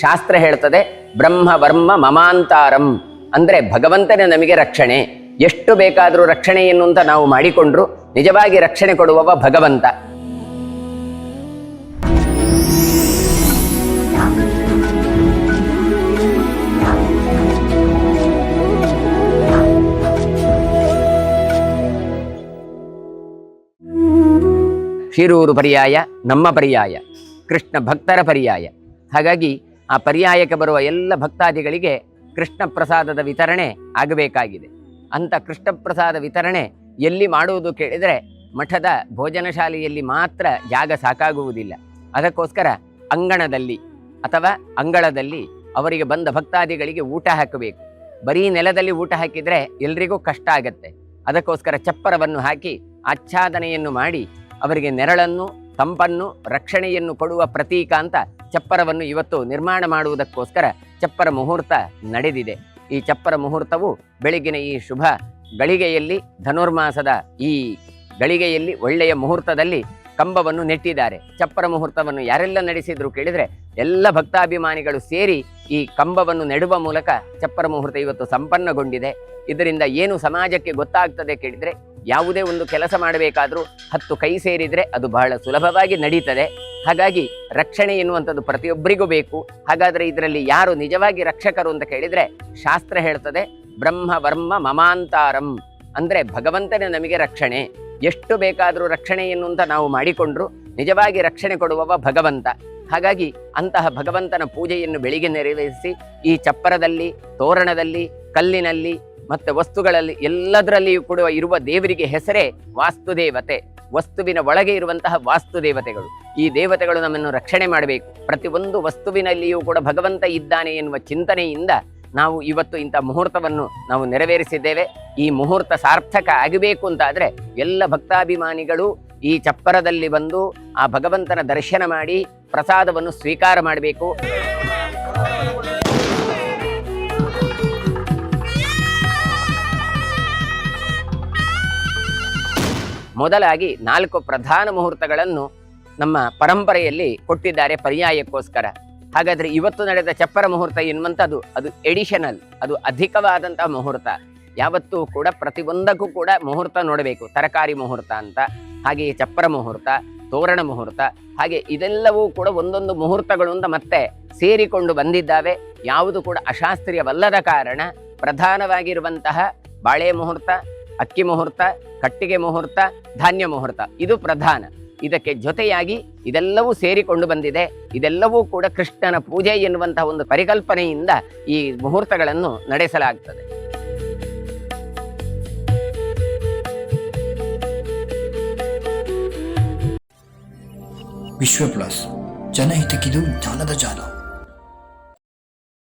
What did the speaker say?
ಶಾಸ್ತ್ರ ಹೇಳ್ತದೆ, ಬ್ರಹ್ಮ ವರ್ಮ ಮಮಾಂತಾರಂ. ಅಂದರೆ ಭಗವಂತನೇ ನಮಗೆ ರಕ್ಷಣೆ. ಎಷ್ಟು ಬೇಕಾದರೂ ರಕ್ಷಣೆಯನ್ನು ಅಂತ ನಾವು ಮಾಡಿಕೊಂಡ್ರು, ನಿಜವಾಗಿ ರಕ್ಷಣೆ ಕೊಡುವವ ಭಗವಂತ. ಶಿರೂರು ಪರ್ಯಾಯ, ನಮ್ಮ ಪರ್ಯಾಯ, ಕೃಷ್ಣ ಭಕ್ತರ ಪರ್ಯಾಯ. ಹಾಗಾಗಿ ಆ ಪರ್ಯಾಯಕ್ಕೆ ಬರುವ ಎಲ್ಲ ಭಕ್ತಾದಿಗಳಿಗೆ ಕೃಷ್ಣ ಪ್ರಸಾದದ ವಿತರಣೆ ಆಗಬೇಕಾಗಿದೆ. ಅಂಥ ಕೃಷ್ಣ ಪ್ರಸಾದ ವಿತರಣೆ ಎಲ್ಲಿ ಮಾಡುವುದು ಕೇಳಿದರೆ ಮಠದ ಭೋಜನಶಾಲೆಯಲ್ಲಿ ಮಾತ್ರ ಜಾಗ ಸಾಕಾಗುವುದಿಲ್ಲ. ಅದಕ್ಕೋಸ್ಕರ ಅಂಗಣದಲ್ಲಿ ಅಥವಾ ಅಂಗಳದಲ್ಲಿ ಅವರಿಗೆ ಬಂದ ಭಕ್ತಾದಿಗಳಿಗೆ ಊಟ ಹಾಕಬೇಕು. ಬರೀ ನೆಲದಲ್ಲಿ ಊಟ ಹಾಕಿದರೆ ಎಲ್ರಿಗೂ ಕಷ್ಟ ಆಗತ್ತೆ. ಅದಕ್ಕೋಸ್ಕರ ಚಪ್ಪರವನ್ನು ಹಾಕಿ ಆಚ್ಛಾದನೆಯನ್ನು ಮಾಡಿ ಅವರಿಗೆ ನೆರಳನ್ನು ತಂಪನ್ನು, ರಕ್ಷಣೆಯನ್ನು ಕೊಡುವ ಪ್ರತೀಕ ಅಂತ ಚಪ್ಪರವನ್ನು ಇವತ್ತು ನಿರ್ಮಾಣ ಮಾಡುವುದಕ್ಕೋಸ್ಕರ ಚಪ್ಪರ ಮುಹೂರ್ತ ನಡೆದಿದೆ. ಈ ಚಪ್ಪರ ಮುಹೂರ್ತವು ಬೆಳಗಿನ ಈ ಶುಭ ಗಳಿಗೆಯಲ್ಲಿ, ಧನುರ್ಮಾಸದ ಈ ಗಳಿಗೆಯಲ್ಲಿ ಒಳ್ಳೆಯ ಮುಹೂರ್ತದಲ್ಲಿ ಕಂಬವನ್ನು ನೆಟ್ಟಿದ್ದಾರೆ. ಚಪ್ಪರ ಮುಹೂರ್ತವನ್ನು ಯಾರೆಲ್ಲ ನಡೆಸಿದ್ರು ಕೇಳಿದರೆ ಎಲ್ಲ ಭಕ್ತಾಭಿಮಾನಿಗಳು ಸೇರಿ ಈ ಕಂಬವನ್ನು ನೆಡುವ ಮೂಲಕ ಚಪ್ಪರ ಮುಹೂರ್ತ ಇವತ್ತು ಸಂಪನ್ನಗೊಂಡಿದೆ. ಇದರಿಂದ ಏನು ಸಮಾಜಕ್ಕೆ ಗೊತ್ತಾಗ್ತದೆ ಕೇಳಿದ್ರೆ ಯಾವುದೇ ಒಂದು ಕೆಲಸ ಮಾಡಬೇಕಾದರೂ ಹತ್ತು ಕೈ ಸೇರಿದರೆ ಅದು ಬಹಳ ಸುಲಭವಾಗಿ ನಡೀತದೆ. ಹಾಗಾಗಿ ರಕ್ಷಣೆ ಎನ್ನುವಂಥದ್ದು ಪ್ರತಿಯೊಬ್ಬರಿಗೂ ಬೇಕು. ಹಾಗಾದರೆ ಇದರಲ್ಲಿ ಯಾರು ನಿಜವಾಗಿ ರಕ್ಷಕರು ಅಂತ ಕೇಳಿದರೆ ಶಾಸ್ತ್ರ ಹೇಳ್ತದೆ, ಬ್ರಹ್ಮ ವರ್ಮ ಮಮಾಂತಾರಂ. ಅಂದರೆ ಭಗವಂತನೇ ನಮಗೆ ರಕ್ಷಣೆ. ಎಷ್ಟು ಬೇಕಾದರೂ ರಕ್ಷಣೆ ಅಂತ ನಾವು ಮಾಡಿಕೊಂಡ್ರು ನಿಜವಾಗಿ ರಕ್ಷಣೆ ಕೊಡುವವ ಭಗವಂತ. ಹಾಗಾಗಿ ಅಂತಹ ಭಗವಂತನ ಪೂಜೆಯನ್ನು ಬೆಳಿಗ್ಗೆ ನೆರವೇರಿಸಿ, ಈ ಚಪ್ಪರದಲ್ಲಿ, ತೋರಣದಲ್ಲಿ, ಕಲ್ಲಿನಲ್ಲಿ ಮತ್ತೆ ವಸ್ತುಗಳಲ್ಲಿ ಎಲ್ಲದರಲ್ಲಿಯೂ ಕೂಡ ಇರುವ ದೇವರಿಗೆ ಹೆಸರೇ ವಾಸ್ತುದೇವತೆ. ವಸ್ತುವಿನ ಒಳಗೆ ಇರುವಂತಹ ವಾಸ್ತುದೇವತೆಗಳು. ಈ ದೇವತೆಗಳು ನಮ್ಮನ್ನು ರಕ್ಷಣೆ ಮಾಡಬೇಕು. ಪ್ರತಿಯೊಂದು ವಸ್ತುವಿನಲ್ಲಿಯೂ ಕೂಡ ಭಗವಂತ ಇದ್ದಾನೆ ಎನ್ನುವ ಚಿಂತನೆಯಿಂದ ನಾವು ಇವತ್ತು ಇಂಥ ಮುಹೂರ್ತವನ್ನು ನಾವು ನೆರವೇರಿಸಿದ್ದೇವೆ. ಈ ಮುಹೂರ್ತ ಸಾರ್ಥಕ ಆಗಬೇಕು ಅಂತಾದರೆ ಎಲ್ಲ ಭಕ್ತಾಭಿಮಾನಿಗಳು ಈ ಚಪ್ಪರದಲ್ಲಿ ಬಂದು ಆ ಭಗವಂತನ ದರ್ಶನ ಮಾಡಿ ಪ್ರಸಾದವನ್ನು ಸ್ವೀಕಾರ ಮಾಡಬೇಕು. ಮೊದಲಾಗಿ ನಾಲ್ಕು ಪ್ರಧಾನ ಮುಹೂರ್ತಗಳನ್ನು ನಮ್ಮ ಪರಂಪರೆಯಲ್ಲಿ ಕೊಟ್ಟಿದ್ದಾರೆ ಪರ್ಯಾಯಕ್ಕೋಸ್ಕರ. ಹಾಗಾದರೆ ಇವತ್ತು ನಡೆದ ಚಪ್ಪರ ಮುಹೂರ್ತ ಎನ್ನುವಂಥದ್ದು ಅದು ಎಡಿಷನಲ್, ಅದು ಅಧಿಕವಾದಂಥ ಮುಹೂರ್ತ. ಯಾವತ್ತೂ ಕೂಡ ಪ್ರತಿಯೊಂದಕ್ಕೂ ಕೂಡ ಮುಹೂರ್ತ ನೋಡಬೇಕು. ತರಕಾರಿ ಮುಹೂರ್ತ ಅಂತ, ಹಾಗೆಯೇ ಚಪ್ಪರ ಮುಹೂರ್ತ, ತೋರಣ ಮುಹೂರ್ತ, ಹಾಗೆ ಇದೆಲ್ಲವೂ ಕೂಡ ಒಂದೊಂದು ಮುಹೂರ್ತಗಳು ಅಂತ ಮತ್ತೆ ಸೇರಿಕೊಂಡು ಬಂದಿದ್ದಾವೆ. ಯಾವುದು ಕೂಡ ಅಶಾಸ್ತ್ರೀಯವಲ್ಲದ ಕಾರಣ, ಪ್ರಧಾನವಾಗಿರುವಂತಹ ಬಾಳೆ ಮುಹೂರ್ತ, ಅಕ್ಕಿ ಮುಹೂರ್ತ ಕಟ್ಟಿಗೆ ಮುಹೂರ್ತ, ಧಾನ್ಯ ಮುಹೂರ್ತ, ಇದು ಪ್ರಧಾನ. ಇದಕ್ಕೆ ಜೊತೆಯಾಗಿ ಇದೆಲ್ಲವೂ ಸೇರಿಕೊಂಡು ಬಂದಿದೆ. ಇದೆಲ್ಲವೂ ಕೂಡ ಕೃಷ್ಣನ ಪೂಜೆ ಎನ್ನುವಂತಹ ಒಂದು ಪರಿಕಲ್ಪನೆಯಿಂದ ಈ ಮುಹೂರ್ತಗಳನ್ನು ನಡೆಸಲಾಗ್ತದೆ. ವಿಶ್ವ ಪ್ಲಸ್ ಜನಹಿತಕ್ಕಿದು ಜಾಲದ ಜಾಲ.